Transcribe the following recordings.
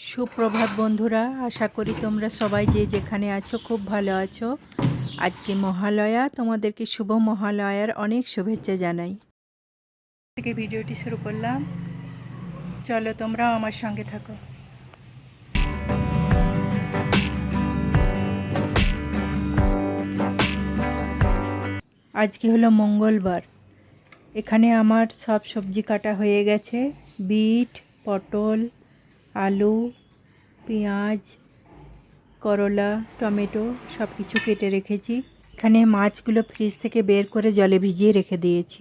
সুপ্রভাত বন্ধুরা আশা করি তোমরা সবাই যে যেখানে আছো খুব ভালো আছো। আজকে মহালয়া তোমাদেরকে শুভ মহালয়ার অনেক শুভেচ্ছা জানাই। থেকে ভিডিওটি শুরু করলাম। চলো তোমরাও আমার সঙ্গে থাকো। আজকে হলো মঙ্গলবার। এখানে আমার সব সবজি কাটা হয়ে গেছে। বিট পটল আলু, পেঁয়াজ, করলা, টমেটো সব কিছু কেটে রেখেছি। এখানে মাছগুলো ফ্রিজ থেকে বের করে জলে ভিজিয়ে রেখে দিয়েছি।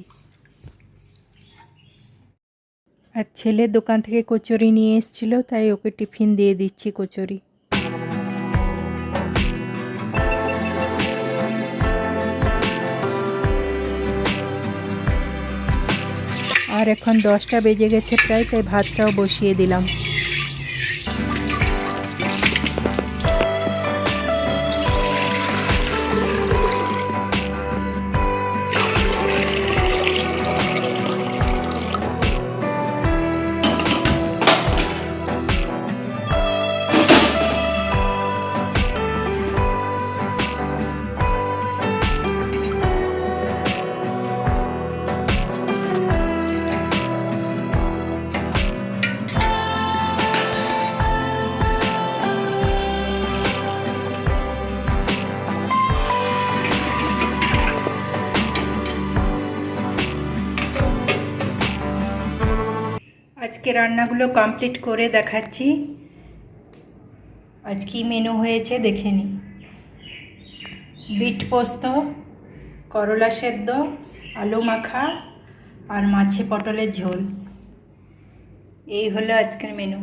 আর ছেলে দোকান থেকে কচুরি নিয়ে এসেছিল, তাই ওকে টিফিন দিয়ে দিচ্ছি কচুরি। আর এখন দশটা বেজে গেছে প্রায়, তাই ভাতটাও বসিয়ে দিলাম। আজকে রান্নাগুলো কমপ্লিট করে দেখাচ্ছি। আজ কি মেনু হয়েছে, দেখে নি। বিট পোস্ত, করলা সেদ্ধ, আলু মাখা আর মাছে পটলের ঝোল। এই হলো আজকের মেনু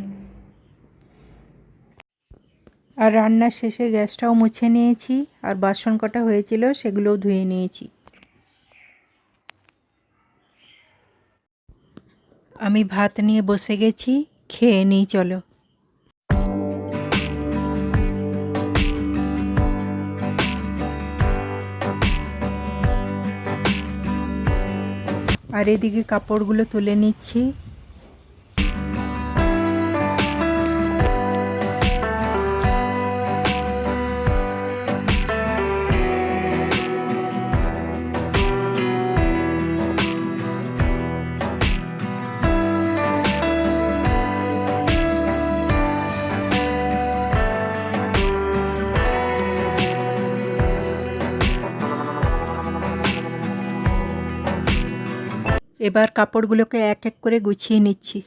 আর রান্নার শেষে গ্যাসটাও মুছে নিয়েছি, আর বাসন কটা হয়েছিল সেগুলোও ধুয়ে নিয়েছি। আমি ভাত নিয়ে বসে গেছি খেয়ে নিই চলো। আর এদিকে কাপড়গুলো তুলে নিচ্ছি। এবার কাপড়গুলোকে এক এক করে গুছিয়ে নিচ্ছি।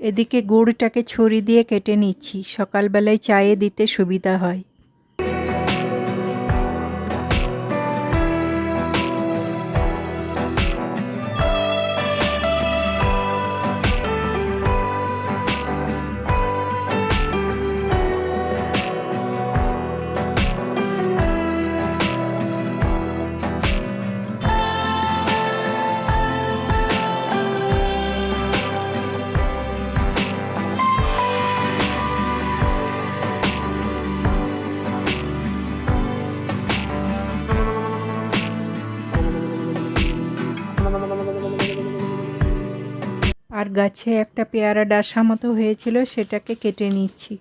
এদিকে গুড়টাকে ছুরি দিয়ে কেটে নিচ্ছি। সকালবেলায় চায়ে দিতে সুবিধা হয়। আর গাছে একটা পেয়ারা ডাসা মতো হয়েছিল সেটাকে কেটে নিচ্ছি।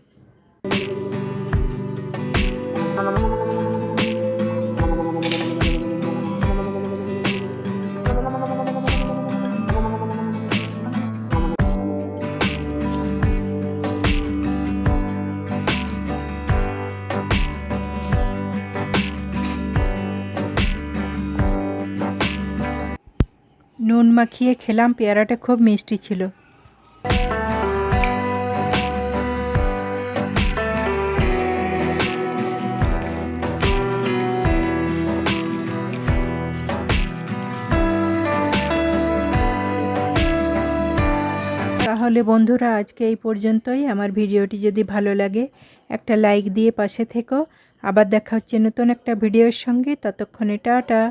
নুন মাখিয়ে খেলাম, পেয়ারাটা খুব মিষ্টি ছিল। তাহলে বন্ধুরা, আজকে এই পর্যন্তই। আমার ভিডিওটি যদি ভালো লাগে, একটা লাইক দিয়ে পাশে থেকো। আবার দেখা হচ্ছে নতুন একটা ভিডিওর সঙ্গে। ততক্ষণে টাটা।